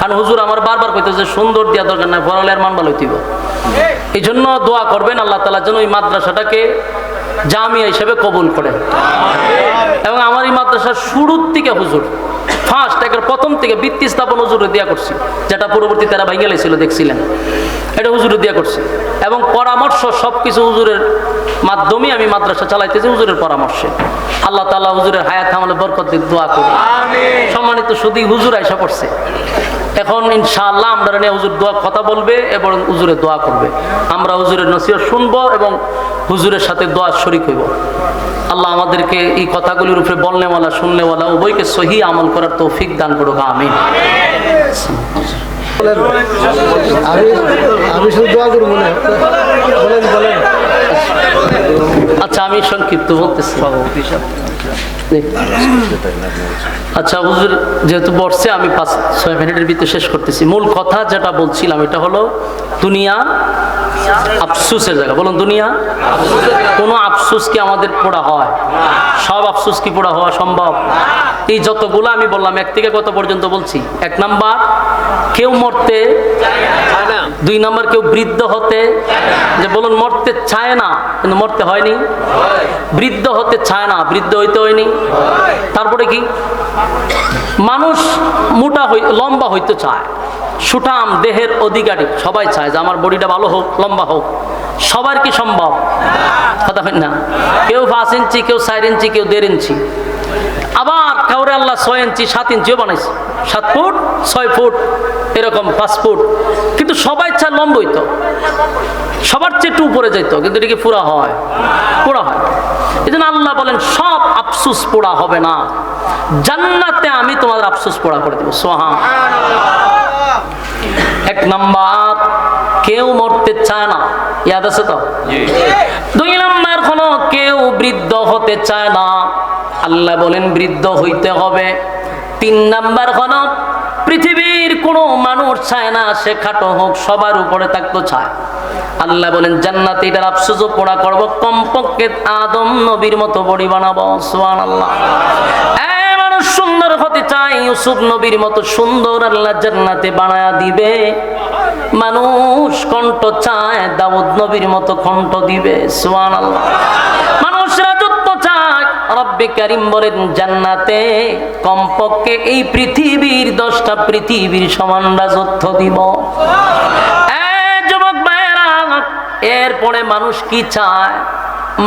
কারণ হুজুর আমার বারবার কইতে যে সুন্দর দিয়া দরকার নাই পড়ালে আর মান ভালো হইতিব এই জন্য দোয়া করবেন আল্লাহ তালা যেন ওই মাদ্রাসাটাকে জামিয়া হিসেবে কবুল করে। এবং আমার এই মাদ্রাসার শুরুর থেকে হুজুর ফার্স্ট একের প্রথম থেকে বৃত্তি স্থাপন হুজুরে দিয়া করছি যেটা পরবর্তী তারা ভেঙে ছিল দেখছিলেন। এটা হুজুরে দিয়া করছি। এবং পরামর্শ সব কিছু হুজুরের মাধ্যমে আমি মাদ্রাসা চালাইতেছি হুজুরের পরামর্শে। আল্লাহ তাআলা হুজুরের হায়াত আমলে বরকত দিক দোয়া করি সম্মানিত শুধু হুজুর আইসা পড়ছে। এখন ইনশাআল্লাহ আমরা নিয়ে হুজুর দোয়া কথা বলবে এবং হুজুরে দোয়া করবে। আমরা হুজুরের নসিহত শুনব এবং হুজুরের সাথে দোয়া শরিক হইব। আল্লাহ আমাদেরকে এই কথাগুলির উপরে বলনেওয়ালা শুননেওয়ালা উভয়কে সহি আমল করার তৌফিক দান করুক আমি আচ্ছা আমি সংক্ষিপ্ত বলতেছি। আচ্ছা হুজুর, যেহেতু বসছে আমি পাঁচ, ছয় মিনিটের ভিতরে শেষ করতেছি। মূল কথা যেটা বলছিলাম, এটা হলো দুনিয়া আফসুসের জায়গা। বলুন, দুনিয়া কোনো আফসুস কি আমাদের পোড়া হয়? সব আফসুস কি পোড়া হওয়া সম্ভব? এই যতগুলো আমি বললাম, এক থেকে কত পর্যন্ত বলছি? এক নাম্বার, কেউ মরতে দুই নাম্বার, কেউ বৃদ্ধ হতে যে বলুন মরতে চায় না, কিন্তু মরতে হয়নি। বৃদ্ধ হতে চায় না, বৃদ্ধ হইতে হয়নি। তারপরে কি? মানুষ মোটা হই, লম্বা হইতে চায়। সুঠাম দেহের অধিকারী, সবাই চায় যে আমার বডিটা ভালো হোক, লম্বা হোক। সবার কি সম্ভব? কথা হয় না। কেউ পাঁচ ইঞ্চি, কেউ চার ইঞ্চি, কেউ দেড় ইঞ্চি। আবার কাউরে আল্লাহ ছয় ইঞ্চি সাত ইঞ্চিও বানাইছে। সাত ফুট ছয় ফুট এরকম পাঁচ ফুট। কিন্তু সবাই চায় লম্বই তো। সবার চেয়ে একটু উপরে যাইতো কিন্তু এটা কি পুরা হয়? পুরা হয়। এই জন্য আল্লাহ বলেন সব আফসুস পোড়া হবে না। জান্নাতে আমি তোমাদের আফসুস পোড়া করে দেবো। সোহা এক নাম্বার কেউ মরতে চায় না। ইয়াদ আছে তো? দুই নাম্বার কোনো কেউ বৃদ্ধ হতে চায় না। আল্লাহ বলেন, বৃদ্ধ হইতে হবে। তিন নাম্বার হলো, পৃথিবীর কোনো মানুষ চায় না সে খাটো হোক, সবার উপরে থাকতো চায়। আল্লাহ বলেন, জান্নাতে এটার আফসোসও পোড়া করব, কমপক্ষে আদম নবীর মতো বড়ি বানাবো সোয়ান আল্লাহ মানুষ সুন্দর হতে চায়, ইউসুফ নবীর মতো সুন্দর আল্লাহ জান্নাতে বানায়া দিবে। মানুষ কণ্ঠ চায়, দাউদ নবীর মতো কণ্ঠ দিবে সোয়ান আল্লাহ রব্বে কারিম বলেন, জান্নাতে কমপক্ষে এই পৃথিবীর দশটা পৃথিবীর সমান রাজত্ব দিব। এরপরে মানুষ কি চায়?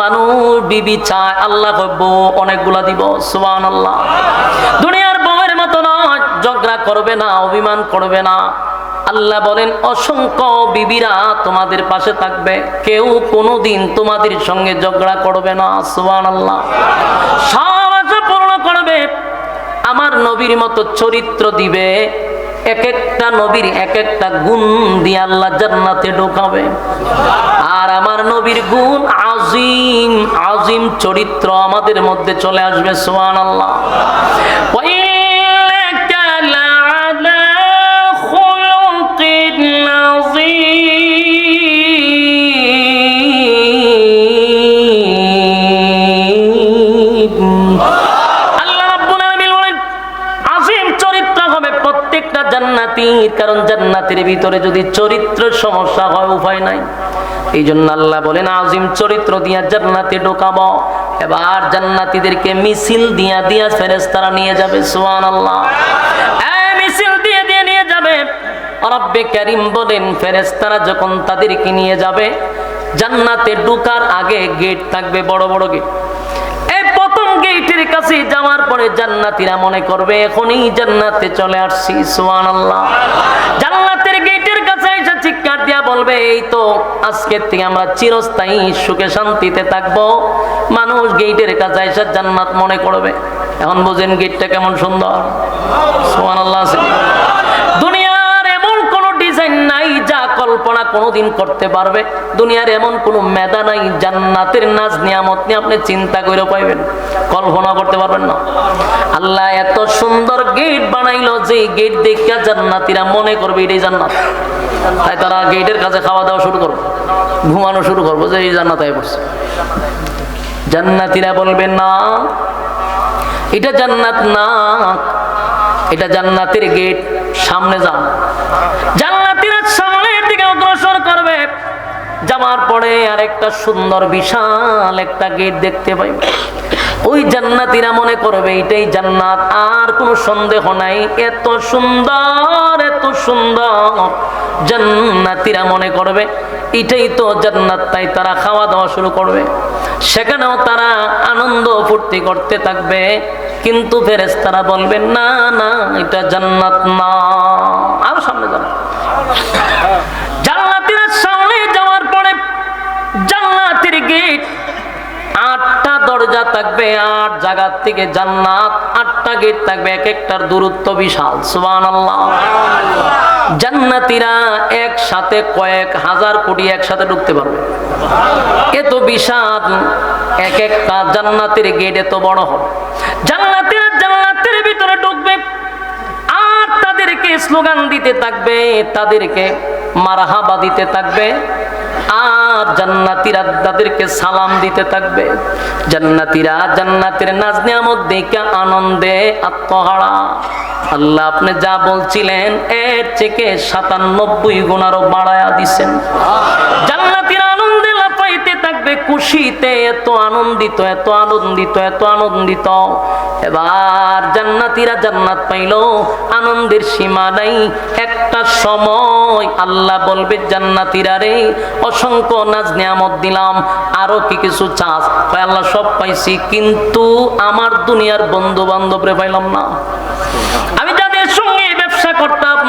মানুষ, বিবি চায়, আল্লাহ বউ অনেকগুলা দিব সুবান আল্লাহ দুনিয়ার বউয়ের মতো নয়, ঝগড়া করবে না, অভিমান করবে না। আল্লাহ বলেন, অসংখ্য বিবিরা তোমাদের পাশে থাকবে। কেউ কোনোদিন তোমাদের সঙ্গে ঝগড়া করবে না। সুবান আল্লাহ সমাজ পূর্ণ করবে। আমার নবীর মতো চরিত্র দিবে। এক একটা নবীর এক একটা গুণ দিয়ে আল্লাহ জান্নাতে ঢোকাবে। আর আমার নবীর গুণ আজিম আজিম চরিত্র আমাদের মধ্যে চলে আসবে সোহান আল্লাহ জান্নাতীর কারণ জান্নাতের ভিতরে যদি চরিত্র সমস্যা হয়, উপায় নাই। এই জন্য আল্লাহ বলেন, আজিম চরিত্র দিয়া জান্নাতে ঢোকাবো। এবার জান্নাতীদেরকে মিছিল দিয়া দিয়া ফেরেশতারা নিয়ে যাবে সুবহান আল্লাহ মিছিল দিয়ে নিয়ে যাবে। বলেন যখন তাদেরকে নিয়ে যাবে, জান্নাতে ঢোকার আগে গেট থাকবে, বড় বড় গেট। গেটের কাছে যাওয়ার পরে জান্নাতিরা মনে করবে, এখনই জান্নাতে চলে আসছি। সুবহান আল্লাহ জান্নাতের গেটের কাছে এসে চিৎকার দিয়া বলবে, এই তো আজকের থেকে আমরা চিরস্থায়ী সুখে শান্তিতে থাকব। মানুষ গেটের কাছে এসে জান্নাত মনে করবে। এখন বুঝেন গেটটা কেমন সুন্দর। সুবহান আল্লাহ কোনোদিন করতে পারবে। দুনিয়ার এমন কোনো মেধা নাই, জান্নাতের নাজ নিয়ামত নিয়ে আপনি চিন্তা করে পাইবেন। কল্পনা করতে পারবেন না। আল্লাহ এত সুন্দর গেট বানাইলো যে গেট দেখা জান্নাতিরা মনে করবে এটাই জান্নাত। তাই তারা গেটের কাছে খাওয়া দাওয়া শুরু করবে, ঘুমানো শুরু করব, যে এই জান্নাত আয় পড়ছে। জান্নাতিরা বলবে, না, এটা জান্নাত না, এটা জান্নাতের গেট সামনে যান যাওয়ার পরে আর একটা সুন্দর বিশাল একটা গেট দেখতে পাইবে ওই জান্নাতিরা মনে করবে এটাই জান্নাত, আর কোনো সন্দেহ নাই। এত সুন্দর এত সুন্দর জান্নাতিরা মনে করবে, এটাই তো জান্নাত, তাই তারা খাওয়া দাওয়া শুরু করবে। সেখানেও তারা আনন্দ ফুর্তি করতে থাকবে, কিন্তু ফেরেস তারা বলবে, না না, এটা জান্নাত না থাকবে আট জায়গার থেকে জান্নাত, আটটা গেট থাকবে এক একটার দূরত্ব বিশাল সুবান জান্নাতিরা একসাথে কয়েক হাজার কোটি একসাথে ঢুকতে পারবে। এত বিশাল, এক একটা জান্নাতের গেট এত বড় হবে। জান্নাতিরা, জান্নাতের ভিতরে ঢুকবে। আর তাদেরকে স্লোগান দিতে থাকবে, তাদেরকে মারাহাবা দিতে থাকবে। আর জান্নাতিরা তাদেরকে সালাম দিতে থাকবে। জান্নাতিরা জান্নাতের নাজ নিয়ামত দেখে আনন্দে আত্মহারা। আল্লাহ আপনি যা বলছিলেন, এর থেকে সাতানব্বই গুণারও বাড়ায়া দিছেন। জান্নাতিরা লাফাইতে থাকবে খুশিতে, এত আনন্দিত এত আনন্দিত এত আনন্দিত। এবার জান্নাতিরা জান্নাত পাইল, আনন্দের সীমা নাই। একটা সময় আল্লাহ বলবে, জান্নাতিরা রে, অসংখ্য নাজ নিয়ামত দিলাম, আরও কি কিছু চাষ আল্লাহ সব পাইছি, কিন্তু আমার দুনিয়ার বন্ধু বান্ধব রে পাইলাম না। আমি যাদের সঙ্গে ব্যবসা করতাম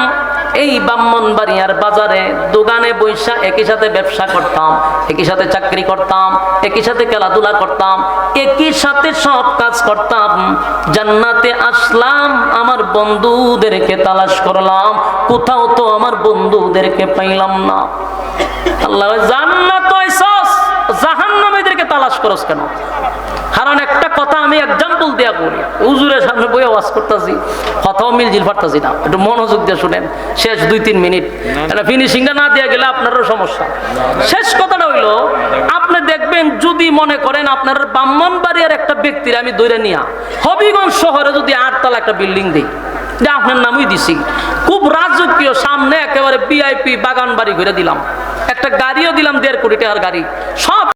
এই ব্রাহ্মণবাড়িয়ার বাজারে দোকানে বৈশা একই সাথে ব্যবসা করতাম, একই সাথে চাকরি করতাম, একই সাথে খেলাধুলা করতাম, একই সাথে সব কাজ করতাম। জান্নাতে আসলাম, আমার বন্ধুদেরকে তালাশ করলাম, কোথাও তো আমার বন্ধুদেরকে পাইলাম না। আল্লাহ জান্নাত জাহান্নামীদেরকে তালাশ করস কেন? কথা আমি এক্সাম্পল দিয়া বলি। হুজুরের সামনে বই আওয়াজ করতেছি, কথাও মিলজিল পারতাছি না। একটু মনোযোগ দিয়ে শুনেন, শেষ দুই, তিন মিনিট। এটা ফিনিশিংটা না দিয়ে গেলে আপনারও সমস্যা। শেষ কথাটা হইল, আপনি দেখবেন যদি মনে করেন আপনার ব্রাহ্মণবাড়িয়ার একটা ব্যক্তির আমি দৈরে নিয়া, হবিগঞ্জ শহরে যদি আটতলা একটা বিল্ডিং দিই, যে আপনার নামই দিছি, খুব রাজকীয়, সামনে একেবারে বিআইপি বাগান বাড়ি ঘুরে দিলাম। একটা গাড়িও দিলাম দেড় কোটি টাকার গাড়ি। সব